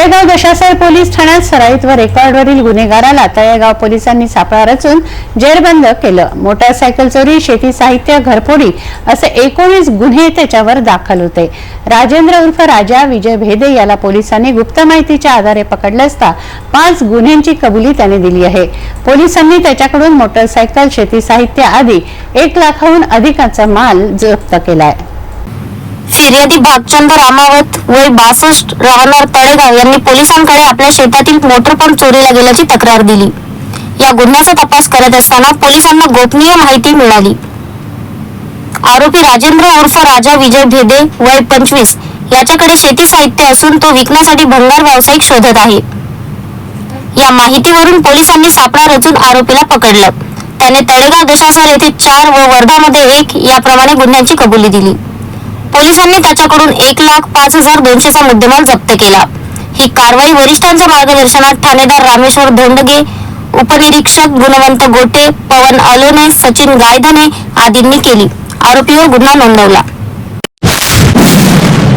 Talegaon Dashasar police ठाण्यात सराईत व रेकॉर्डवरील गुन्हेगाराला तळेगाव पोलिसांनी सापळा रचून जेरबंद केलं. मोटारसायकल चोरी शेती साहित्य घरफोडी असे एकोणीस गुन्हे त्याच्यावर दाखल होते. राजेंद्र उर्फ राजा विजय भेदे याला पोलिसांनी गुप्त माहितीच्या आधारे पकडले असता पाच गुन्ह्यांची कबुली त्याने दिली आहे. पोलिसांनी त्याच्याकडून मोटारसायकल शेती साहित्य आदी एक लाखाहून अधिकाचा माल जप्त केलाय. फिर्यादी भागचंद रामावत वय बासष्ट राहणार तळेगाव यांनी पोलिसांकडे आपल्या शेतातील मोटरपंप चोरीला गेल्याची तक्रार दिली. या गुन्ह्याचा तपास करत असताना पोलिसांना गोपनीय माहिती मिळाली. आरोपी राजेंद्र उर्फ राजा विजय भेदे वय पंचवीस याच्याकडे शेती साहित्य असून तो विकण्यासाठी भंगार व्यावसायिक शोधत आहे. या माहितीवरून पोलिसांनी सापळा रचून आरोपीला पकडलं. त्याने तळेगाव दशासर येथे चार व वर्धामध्ये एक याप्रमाणे गुन्ह्यांची कबुली दिली. पोलिसांनी त्याच्याकडून एक लाख पाच हजार दोनशेचा मुद्देमाल जप्त केला. ही कारवाई वरिष्ठांच्या मार्गदर्शनात ठाणेदार रामेश्वर धोंडगे उपनिरीक्षक गुणवंत गोटे पवन अलोने सचिन गायधने आदींनी केली. आरोपीवर गुन्हा नोंदवला.